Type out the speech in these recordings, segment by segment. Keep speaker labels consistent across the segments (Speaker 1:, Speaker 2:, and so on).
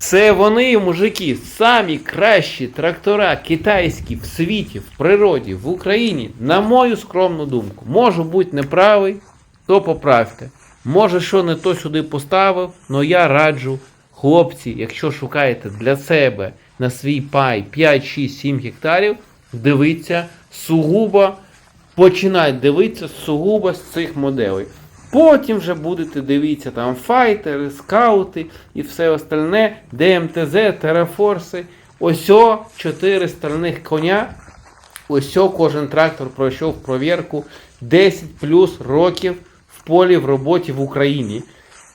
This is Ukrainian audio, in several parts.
Speaker 1: Це вони, мужики, самі кращі трактора китайські в світі, в природі, в Україні, на мою скромну думку. Можу бути неправий, то поправте. Може, що не то сюди поставив, але я раджу, хлопці, якщо шукаєте для себе на свій пай 5, 6, 7 гектарів, дивіться сугубо, починайте дивитися сугубо з цих моделей. Потім вже будете дивитися там файтери, скаути і все остальне, ДМТЗ, терафорси. Ось о, чотири стальних коня. Ось кожен трактор пройшов провірку 10 плюс років в полі в роботі в Україні.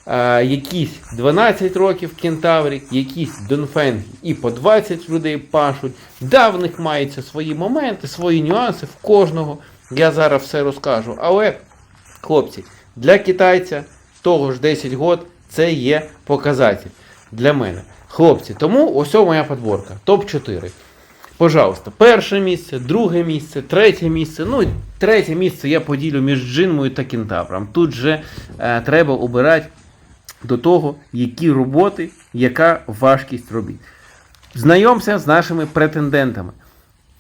Speaker 1: А, якісь 12 років кентаврі, якісь Донфенги і по 20 людей пашуть. Да, в них маються свої моменти, свої нюанси в кожного. Я зараз все розкажу. Але, хлопці, для китайця того ж 10 год це є показатель для мене. Хлопці, тому ось моя подборка. Топ-4. Пожалуйста, перше місце, друге місце, третє місце. Ну, третє місце я поділю між джинмою та кентавром. Тут же е, треба обирати до того, які роботи, яка важкість робіт. Знайомся з нашими претендентами.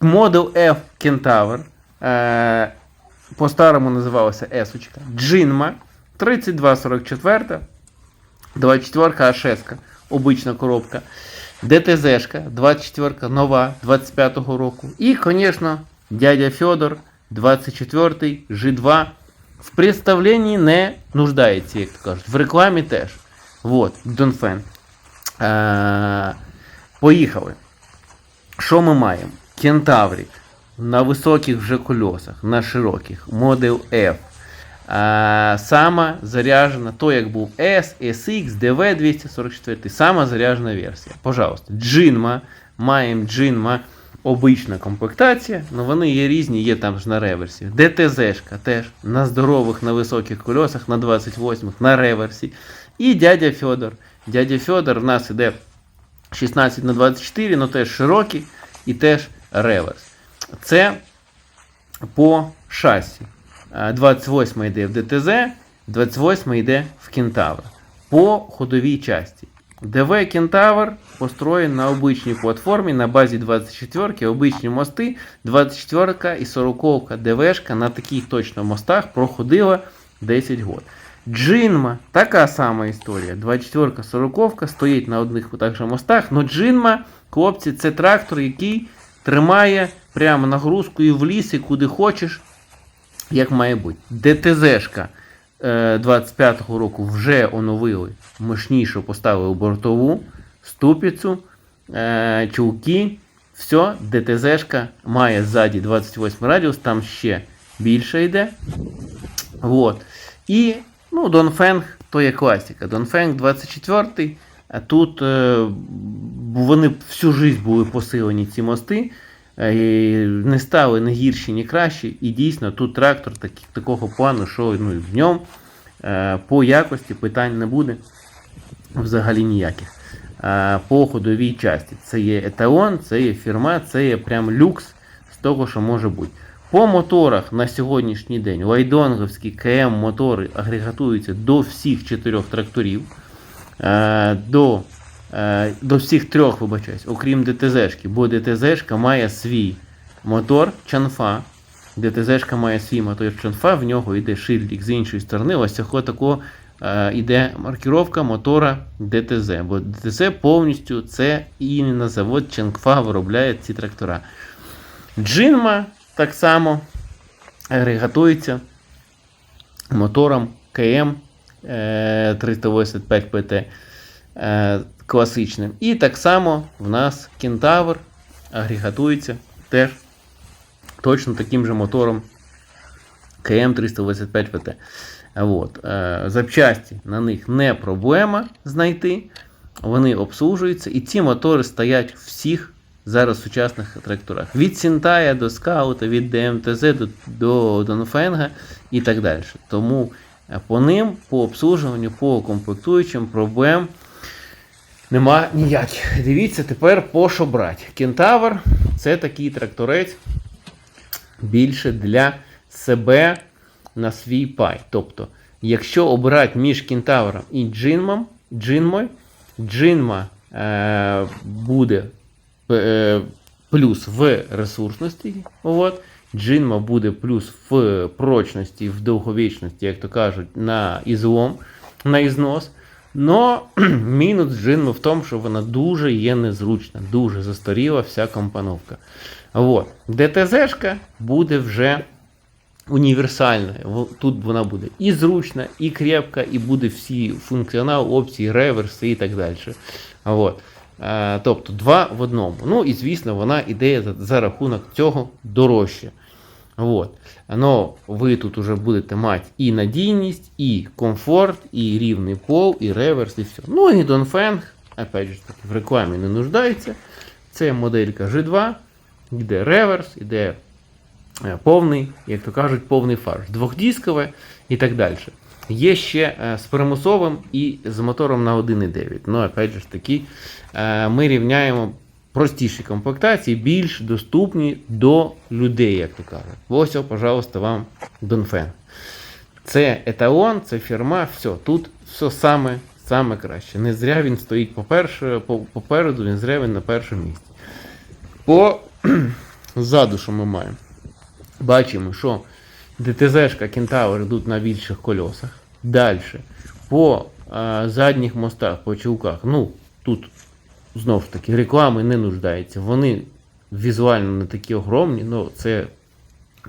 Speaker 1: Model F Kentaur, е, по-старому називалася S-очка, Джинма 3244, 24 А6, обична коробка, ДТЗ-шка 24 нова 25-го року. І, звісно, дядя Федор 24 G2 в представленні не нуждається, як то кажуть. В рекламі теж. Вот, Донфен. Поїхали. Що ми маємо? Кентаврік на високих вже кольосах, на широких, Model F. А, сама заряджена, то як був S, SX, DV 244, сама заряджена версія. Пожалуйста, Джинма. Маємо Джинма обична комплектація, але вони є різні, є там ж на реверсі. ДТЗ-шка теж на здорових, на високих колесах, на 28-х, на реверсі. І дядя Федор. Дядя Федор в нас іде 16 на 24, але теж широкий і теж реверс. Це по шасі. Е, 28 йде в ДТЗ, 28 йде в Кентавр. По ходовій часті. ДВ Кентавр построєн на обичній платформі на базі 24-ки, обичні мости, 24 і 40 ДВшка на таких точно мостах проходила 10 год. Джинма така сама історія. 24-ка, 40 стоїть на одних так же мостах, але Джинма, хлопці, це трактор, який тримає прямо нагрузку і в ліс, і куди хочеш, як має бути. ДТЗшка е, 25-го року вже оновили, мощніше поставили бортову, ступицю, е, чулки. Все, ДТЗшка має ззаді 28 радіус, там ще більше йде. Вот. І ну, Донфенг то є класика. Донфенг 24 а тут е, вони всю життя були посилені ці мости. Е, Не стали не гірші, ні кращі. І дійсно тут трактор так, такого плану, що ну, в ньому е, по якості питань не буде взагалі ніяких. Е, По ходовій часті. Це є еталон, це є фірма, це є прям люкс з того, що може бути. По моторах на сьогоднішній день лайдонговські КМ мотори агрегатуються до всіх чотирьох тракторів. До, до всіх трьох, вибачаюсь, окрім ДТЗшки, бо ДТЗшка має свій мотор Чанфа. ДТЗшка має свій мотор Чанфа, в нього йде шильдик з іншої сторони. Ось цього такого е, йде маркіровка мотора ДТЗ. Бо ДТЗ повністю це іменно завод Чанфа виробляє ці трактора. Джинма так само агрегатується мотором КМ е, 385 ПТ е, класичним. І так само в нас Кентавр агрегатується теж точно таким же мотором КМ 385 ПТ. От. Е, запчасті на них не проблема знайти. Вони обслужуються, і ці мотори стоять в всіх зараз сучасних тракторах. Від Сінтая до Скаута, від ДМТЗ до, до Донфенга і так далі. Тому е, по ним, по обслужуванню, по комплектуючим проблем нема ніяких. Дивіться тепер по що брати. Кентавр це такий тракторець більше для себе на свій пай. Тобто, якщо обирати між кентавром і джинмом, джинмою, джинма е, буде е, плюс в ресурсності. От. Джинма буде плюс в прочності, в довговічності, як то кажуть, на ізлом, на ізнос. Но мінус джинми в тому, що вона дуже є незручна, дуже застаріла вся компоновка. От. ДТЗшка буде вже універсальна. Тут вона буде і зручна, і крепка, і буде всі функціонал, опції, реверси і так далі. От. Тобто два в одному. Ну і звісно, вона іде за рахунок цього дорожче. Вот. Но ви тут уже будете мати і надійність, і комфорт, і рівний пол, і реверс, і все. Ну і Донфенг, опять же в рекламі не нуждається. Це моделька G2, йде реверс, іде е, повний, як то кажуть, повний фарш. Двохдіскове і так далі. Є ще е, з примусовим і з мотором на 1,9. Ну, опять же таки, е, ми рівняємо простіші комплектації, більш доступні до людей, як то кажуть. Ось, пожалуйста, вам Донфен. Це еталон, це фірма, все. Тут все саме, саме краще. Не зря він стоїть поперше, попереду, не зря він на першому місці. По ззаду, що ми маємо? Бачимо, що ДТЗшка Кентавр йдуть на більших кольосах. Далі. По а, задніх мостах, по чулках. Ну, тут знову ж таки реклами не нуждається. Вони візуально не такі огромні, але це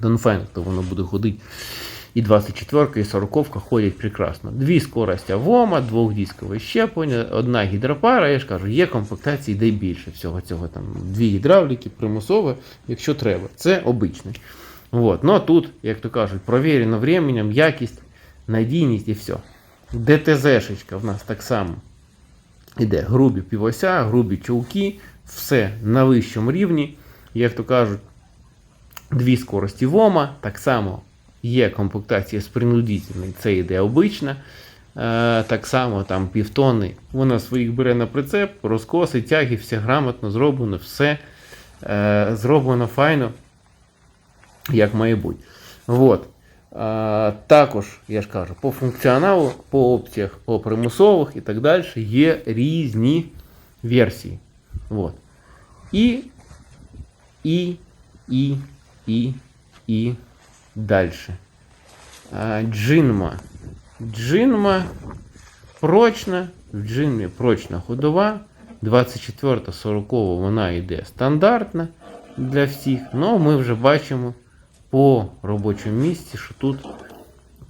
Speaker 1: Донфен, то воно буде ходити. І 24 і 40 ходять прекрасно. Дві скорості ВОМа, двохдіскове щеплення, одна гідропара. Я ж кажу, є комплектації, де більше всього цього. Там дві гідравліки, примусове, якщо треба. Це обичний. Вот. Ну а тут, як то кажуть, провірено временем, якість, надійність і все. ДТЗ-шечка в нас так само іде грубі півося, грубі чулки, все на вищому рівні. Як то кажуть, дві скорості ВОМа, так само є комплектація з принудительною, це йде обична. Е, так само там півтони. Вона своїх бере на прицеп, розкоси, тяги, все грамотно зроблено, все е, зроблено файно, як має бути. Вот. А, також, я ж кажу, по функціоналу, по опціях, по примусових і так далі є різні версії. Вот. І, і, і, і, і далі. А, Джинма. Джинма прочна, в джинмі прочна ходова. 24-40 вона йде стандартна для всіх. Ну, ми вже бачимо По робочому місці, що тут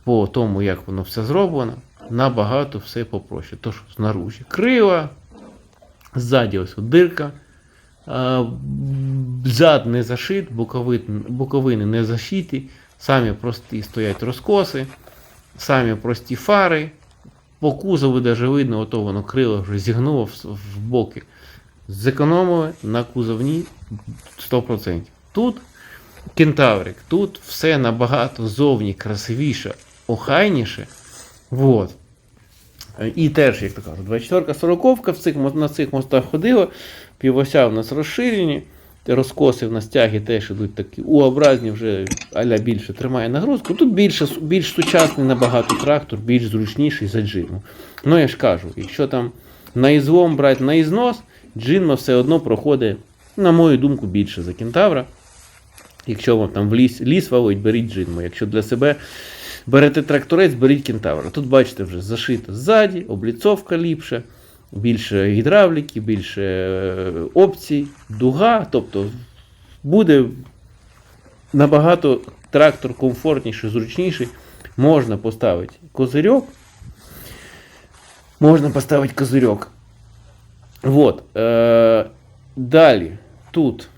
Speaker 1: по тому, як воно все зроблено, набагато все попроще. Тож знаружі крила, ззаді ось дирка, зад не зашит, боковини не зашиті, самі прості стоять розкоси, самі прості фари. По кузову даже видно, ото воно крило вже зігнуло в боки. Зекономили на кузовні 100%. Тут кентаврик, тут все набагато зовні красивіше, охайніше. Вот. І теж, як то кажуть, 24 40 в цих, на цих мостах ходила, півося в нас розширені, розкоси в нас тяги теж ідуть такі У-образні, вже аля більше тримає нагрузку. Тут більше, більш сучасний набагато трактор, більш зручніший за джинму. Ну я ж кажу, якщо там на ізлом брати на ізнос, джинма все одно проходить, на мою думку, більше за кентавра. Якщо вам там в ліс, ліс валить, беріть джинму. Якщо для себе берете тракторець, беріть кентавра. Тут бачите вже зашито ззаді, обліцовка ліпша, більше гідравліки, більше е, опцій, дуга. Тобто буде набагато трактор комфортніший, зручніший. Можна поставити козирьок. Можна поставити козирьок. Вот. Е, далі. Тут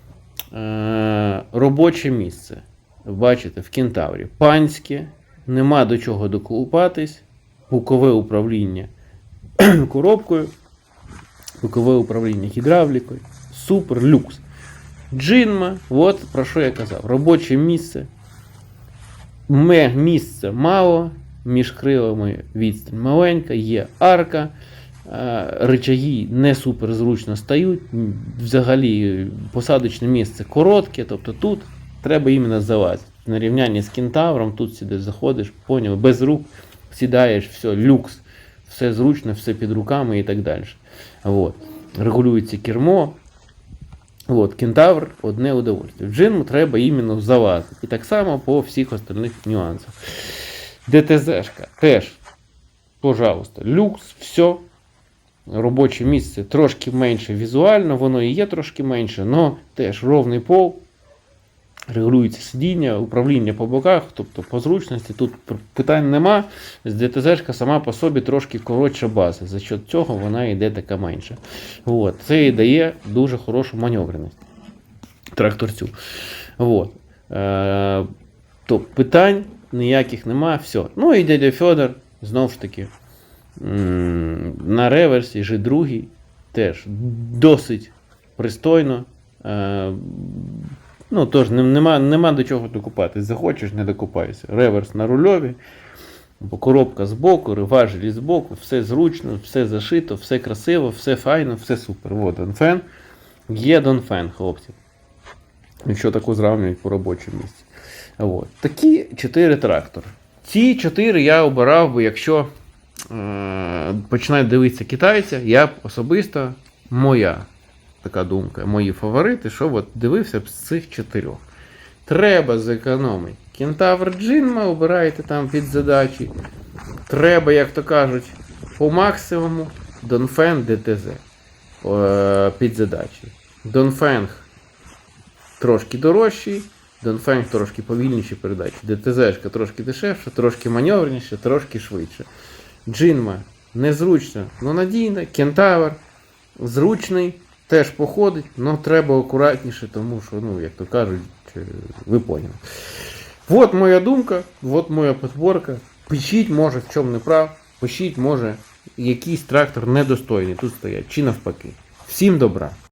Speaker 1: робоче місце. Бачите, в кентаврі. Панське, нема до чого доколупатись, букове управління коробкою, букове управління гідравлікою. Супер люкс. Джинма, от про що я казав. Робоче місце. Місця мало, між крилами відстань маленька, є арка. Е, не супер зручно стають. Взагалі посадочне місце коротке, тобто тут треба іменно залазити. На рівнянні з кентавром, тут сюди заходиш, поняв, без рук сідаєш, все, люкс, все зручно, все під руками і так далі. Вот. регулюється кермо. От, кентавр одне удовольствие. В джинму треба іменно залазити. І так само по всіх остальних нюансах. ДТЗшка теж, пожалуйста, люкс, все. Робоче місце трошки менше візуально, воно і є трошки менше, але теж ровний пол, регулюється сидіння, управління по боках, тобто по зручності тут питань нема. З ДТЗ сама по собі трошки коротша база. За счет цього вона йде така менша. От. Це і дає дуже хорошу маневреність тракторцю. От. Е, то питань ніяких нема, все. Ну і дядя Федор, знову ж таки, на реверсі G2 теж досить пристойно. Е, ну, тож нема, нема до чого докупатись. Захочеш, не докупайся. Реверс на рульові, коробка збоку, важелі збоку, все зручно, все зашито, все красиво, все файно, все супер. Вот Донфен. Є Донфен, хлопці. Якщо таку зравнюють по робочому місці. От. Такі чотири трактори. Ці чотири я обирав би, якщо починають дивитися китайця, я особисто моя така думка, мої фаворити, що от дивився б з цих чотирьох. Треба зекономити. Кентавр Джинма обираєте там під задачі. Треба, як то кажуть, по максимуму Донфен ДТЗ е, під задачі. Донфенг трошки дорожчий, Донфенг трошки повільніші передачі. ДТЗ трошки дешевше, трошки маневреніше, трошки швидше. Джинма незручно, але надійна. Кентавр зручний, теж походить, але треба акуратніше, тому що, ну, як то кажуть, ви поняли. Вот моя думка, вот моя подборка. Пишіть, може, в чому не прав. Пишіть, може, якийсь трактор недостойний тут стоять, чи навпаки. Всім добра!